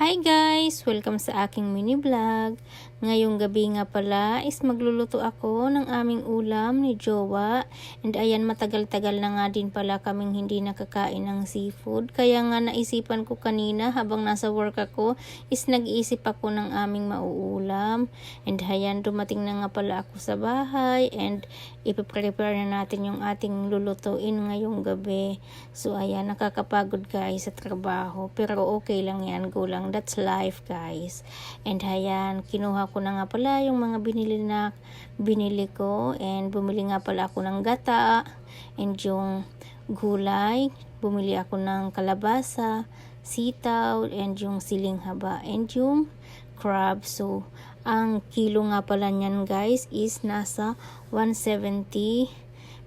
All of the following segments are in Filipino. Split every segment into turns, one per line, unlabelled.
Hi guys! Welcome sa aking mini vlog. Ngayong gabi nga pala is magluluto ako ng aming ulam ni Jowa. And ayan matagal-tagal na nga din pala kaming hindi nakakain ng seafood. Kaya nga naisipan ko kanina habang nasa work ako is nag-iisip ako ng aming mauulam. And ayan dumating na nga pala ako sa bahay and ipiprepare na natin yung ating lulutuin ngayong gabi. So ayan nakakapagod guys sa trabaho pero okay lang yan go lang that's life guys. And ayan kinuha ko na nga pala yung mga binili na binili ko. And bumili nga pala ako ng gata and yung gulay. Bumili ako ng kalabasa sitaw and yung siling haba and yung crab. So ang kilo nga pala niyan guys is nasa 170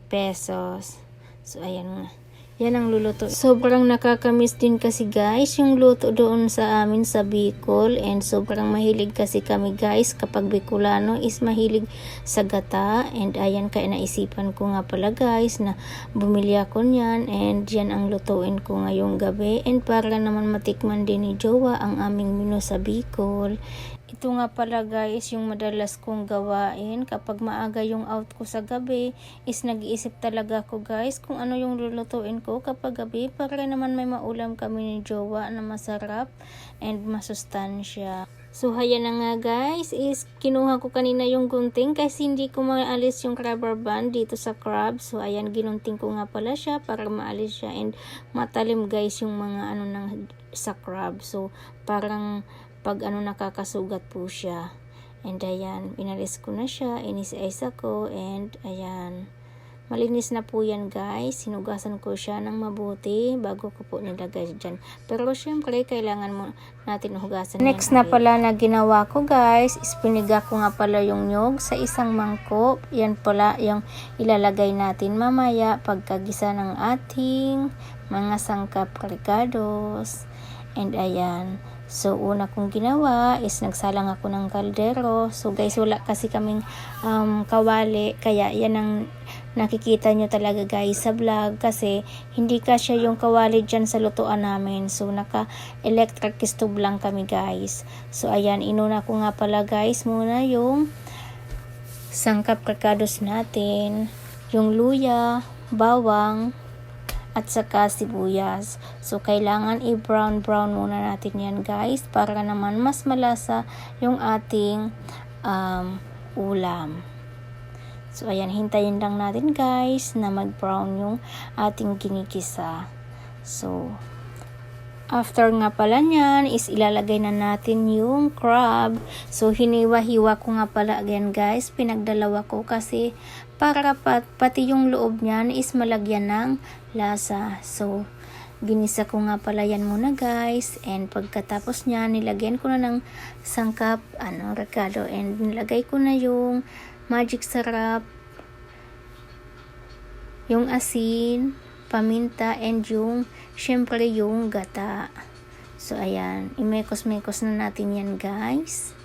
pesos. So ayan nga yan ang luluto. Sobrang nakakamiss din kasi guys yung luto doon sa amin sa Bicol and sobrang mahilig kasi kami guys kapag Bicolano is mahilig sa gata and ayan kaya naisipan ko nga pala guys na bumili ako niyan and yan ang lutuin ko ngayong gabi and para naman matikman din ni Jowa ang aming menu sa Bicol. Ito nga pala guys yung madalas kong gawain kapag maaga yung out ko sa gabi is nag-iisip talaga ako guys kung ano yung lulutuin ko kapag gabi para naman may maulam kami ni Jowa na masarap and masustansya. So haya na nga guys is kinuha ko kanina yung gunting kasi hindi ko maalis yung rubber band dito sa crab. So ayan ginunting ko nga pala siya para maalis siya and matalim guys yung mga ano ng sa crab. So parang pag ano nakakasugat po siya. And ayan, inalis ko na siya, inis-ice ako, and ayan. Malinis na po yan guys. Sinugasan ko siya ng mabuti bago ko po nilagay dyan. Pero syempre, kailangan mo natin hugasan Next na pala na ginawa ko guys, is piniga ko nga pala yung nyog sa isang mangkok. Yan pala yung ilalagay natin mamaya pagkagisa ng ating mga sangkap ricados. And ayan, So, una kong ginawa is nagsalang ako ng kaldero. So, guys, wala kasi kaming um, kawali. Kaya, yan ang nakikita nyo talaga guys sa vlog. Kasi, hindi kasya yung kawali dyan sa lutuan namin. So, naka-electric stove lang kami guys. So, ayan, inuna ko nga pala guys muna yung sangkap kakados natin. Yung luya, bawang, at saka sibuyas. So, kailangan i-brown-brown muna natin yan guys para naman mas malasa yung ating um, ulam. So, ayan, hintayin lang natin guys na mag-brown yung ating ginikisa. So, After nga pala niyan is ilalagay na natin yung crab. So hiniwa-hiwa ko nga pala again guys. Pinagdalawa ko kasi para pat, pati yung loob niyan is malagyan ng lasa. So ginisa ko nga pala yan muna guys. And pagkatapos niya nilagyan ko na ng sangkap ano recado and nilagay ko na yung magic sarap yung asin paminta, and yung, syempre yung gata. So, ayan, imekos-mekos na natin yan guys,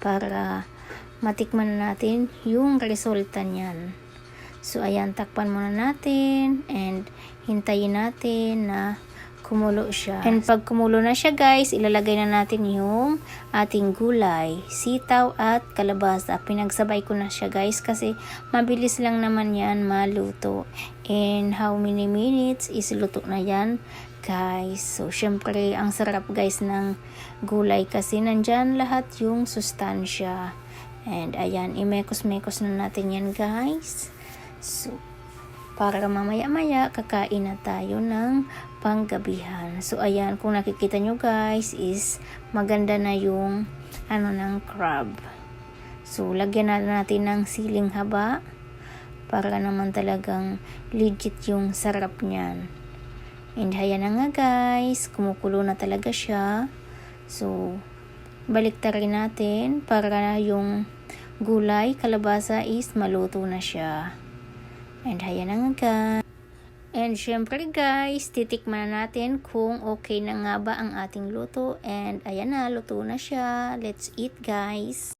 para matikman na natin yung resulta niyan. So, ayan, takpan muna natin, and hintayin natin na kumulo siya. And pag kumulo na siya guys, ilalagay na natin yung ating gulay, sitaw at kalabasa. Pinagsabay ko na siya guys kasi mabilis lang naman yan maluto. And how many minutes is luto na yan guys. So, syempre, ang sarap guys ng gulay kasi nandyan lahat yung sustansya. And ayan, imekos-mekos na natin yan guys. So, para mamaya-maya kakain na tayo ng panggabihan. So ayan, kung nakikita nyo guys is maganda na yung ano ng crab. So lagyan na natin ng siling haba para naman talagang legit yung sarap niyan. And hayan na nga guys, kumukulo na talaga siya. So balik rin natin para yung gulay, kalabasa is maluto na siya. And hayan na nga guys. And syempre guys, titikman na natin kung okay na nga ba ang ating luto. And ayan na, luto na siya. Let's eat guys.